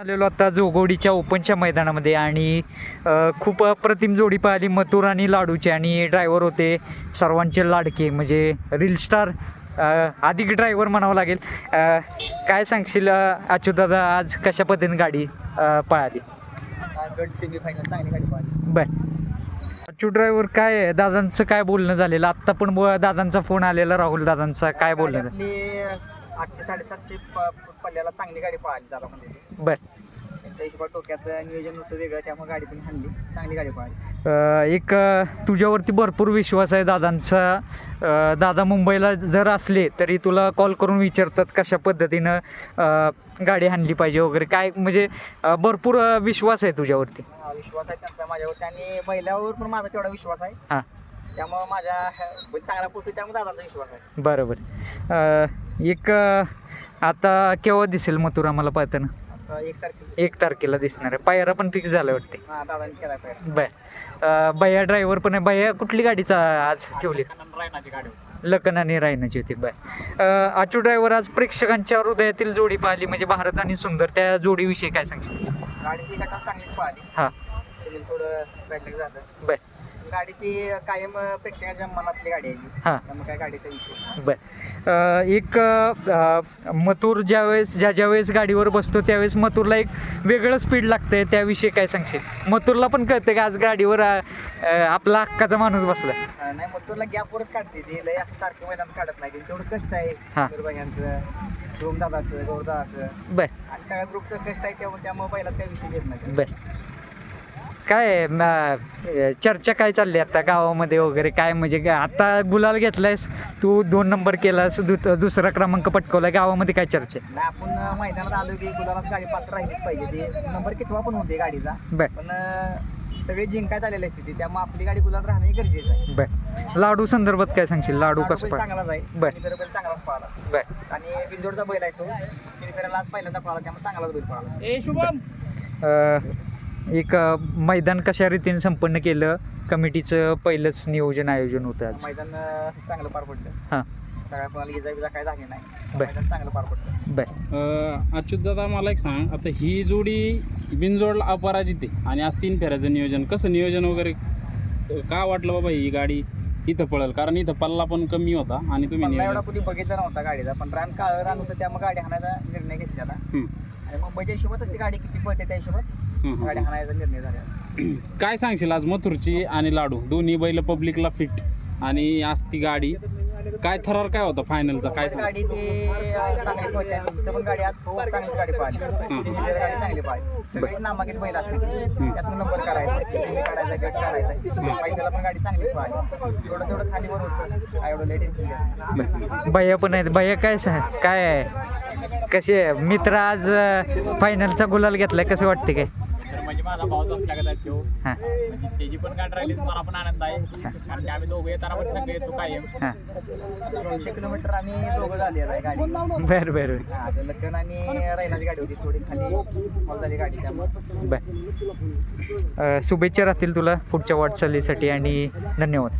आलेलो आता जोगोडीच्या ओपनच्या मैदानामध्ये आणि खूप अप्रतिम जोडी पाहिली. मथुर आणि लाडूची आणि ड्रायव्हर होते सर्वांचे लाडके म्हणजे रील स्टार अधिक ड्रायव्हर म्हणावं लागेल. काय सांगशील दादा आज कशा पद्धतीने गाडी पळाली? गट चांगली गाडी बर. अच्युत ड्रायव्हर काय आहे? दादांचं काय बोलणं झालेलं? आत्ता पण दादांचा फोन आलेला राहुल दादांचा. काय बोलणं आठशे साडेसातशे प- पल्ल्याला चांगली गाडी पाहिली दादा म्हणजे बर. त्यांच्या हिशोबात टोक्यात नियोजन होतं वेगळं त्यामुळे गाडी पण हाणली चांगली गाडी पाहिली अ, एक अ, तुझ्यावरती भरपूर विश्वास आहे दादांचा. अ, दादा मुंबईला जर असले तरी तुला कॉल करून विचारतात कशा पद्धतीनं अ, गाडी हाणली पाहिजे वगैरे. काय म्हणजे अ, भरपूर अ, विश्वास आहे तुझ्यावरती. हा, विश्वास आहे त्यांचा माझ्यावर आणि बैलावर पण माझा तेवढा विश्वास आहे. हां. त्यामुळे माझ्या बैल चांगला पोहोचतो त्यामुळे दादाचा विश्वास आहे. बरोबर. अ, एक आता केव्हा दिसेल मथुरा मला पाहताना? आता एक तारखेला एक तारखेला दिसणार आहे. पायरा पण फिक्स झाला वाटते हा दादाने केला पाहिजे बर. अ, भैया ड्रायव्हर पण आहे. भैया कुठली गाडीचा आज ठेवली? रायनाची गाडी लखन आणि रायनाची होती. बाय आचू ड्रायव्हर आज प्रेक्षकांच्या हृदयातील जोडी पाहिली म्हणजे भारत आणि सुंदर. त्या जोडीविषयी काय सांगशील? गाडी ती चांगलीच पाहिली. हां. थोडं बॅटरी झालं. बर. गाडी ती कायम प्रेक्षकांच्या मनातली गाडी आहे. हां. त्यामुळे काय गाडीचा विषय नाही. बर. अ, एक अ, मथुर ज्यावेळेस ज्या ज्यावेळेस गाडीवर बसतो त्यावेळेस मथुरला एक वेगळं स्पीड लागतंय त्याविषयी काय सांगशील? मथुरला पण कळतं की आज गाडीवर अ, अ, आपला हक्काचा माणूस बसला नाही मग तुला गॅपवरच काढते ती. लय असं सारखं मैदान काढत नाही. तेवढं कष्ट आहे. हा. यांचं शिवम दादाचं गौरदाचं. बर. आणि सगळ्या ग्रुपचं कष्ट आहे त्यामुळे त्यामुळे बैलाच काही विषय येत नाही. बर. काय चर्चा काय चालली आता गावामध्ये वगैरे? काय म्हणजे काय- आता गुलाल घेतलायस तू दोन नंबर केलास दु- दुसरा क्रमांक पटकवलाय. गावामध्ये काय चर्चा आहे? नाही आपण अं, मैदानात आलो की गुलालाच गाडी पात्र राहिलीच पाहिजे. ते नंबर कितवा पण होते गाडीचा. बर. पण अं, सगळे जिंकाय झालेले असते ती त्यामुळे आपली गाडी गुलाल राहणे गरजेचं आहे. बर. लाडू संदर्भात काय सांगशील? लाडू लाडू कसं बैल पड चांगलाच आहे. बर. बैल चांगलाच पाहिला बर. आणि बिंदोडचा बैल आहे तो. तिने फेऱ्याला आज पहिल्यांदा पाहिला त्यामुळे चांगलाच बैल पाहिला ए शुभम! अ, एक मैदान कशा रीतीने संपन्न केलं? कमिटीचं पहिलंच नियोजन आयोजन होतं आज. मैदान चांगलं पार पडलं. हां. सगळ्या कोणाला इजा बिजा काय झाली नाही. बर. मैदान चांगलं पार पडलं. बर. अच्युत दादा मला एक सांग. आता ही जोडी बिनजोड अपराजित आहे. आणि आज तीन फेऱ्याचं नियोजन. कसं नियोजन वगैरे का वाटलं बाबा ही गाडी इथं पळेल? कारण इथं पल्ला पण कमी होता आणि तुम्ही मला एवढा नियोजन कुणी बघितलं नव्हता गाडीचा. पण रान काळ रान होतं त्यामुळे गाडी हाणायचा निर्णय घेतलेला. हम्म, आणि मग बजेट हिशोबातच ती गाडी किती पळते त्या हिशोबात? गाडी हम्म. हाणायचा निर्णय झाला. काय सांगशील आज मथुरची आणि लाडू? दोन्ही बैल पब्लिकला फिट आणि आज ती गाडी. काय थरार काय होता फायनलचा काय सांग गाडी ते अं, चांगली पळते आणि तिथं पण गाडी आज खूप चांगली गाडी पाहिली तिन्ही फेऱ्या गाडी चांगली पाहिली सगळी नामांकित बैल असते त्यातनं नंबर काढायचा सेमी काढायचा गट काढायचा. मैदाला पण गाडी चांगलीच पाहिली थोडं थोडं खालीवर होतं. काय एवढं लेट टेन्शन घ्यायचं भैया पण आहेत. भैया काय सांग काय आहे? कसे आहे? मित्र आज फायनलचा गुलाल घेतलाय. कसं वाटते काय? माझा भाऊच असला का तो. हां. म्हणजे त्याची पण गाठ राहिली तर मला पण आनंद आहे. कारण की आम्ही दोघे येताना पण संघ येतो कायम. हां. दोनशे किलोमीटर आम्ही दोघं झाले आहे गाडी. बरं बरं हा, तर लखन आणि रैनाची गाडी होती थोडी खाली. झाली गाडी त्यामुळे. बर. अ, शुभेच्छा राहतील तुला पुढच्या वाटचालीसाठी आणि धन्यवाद.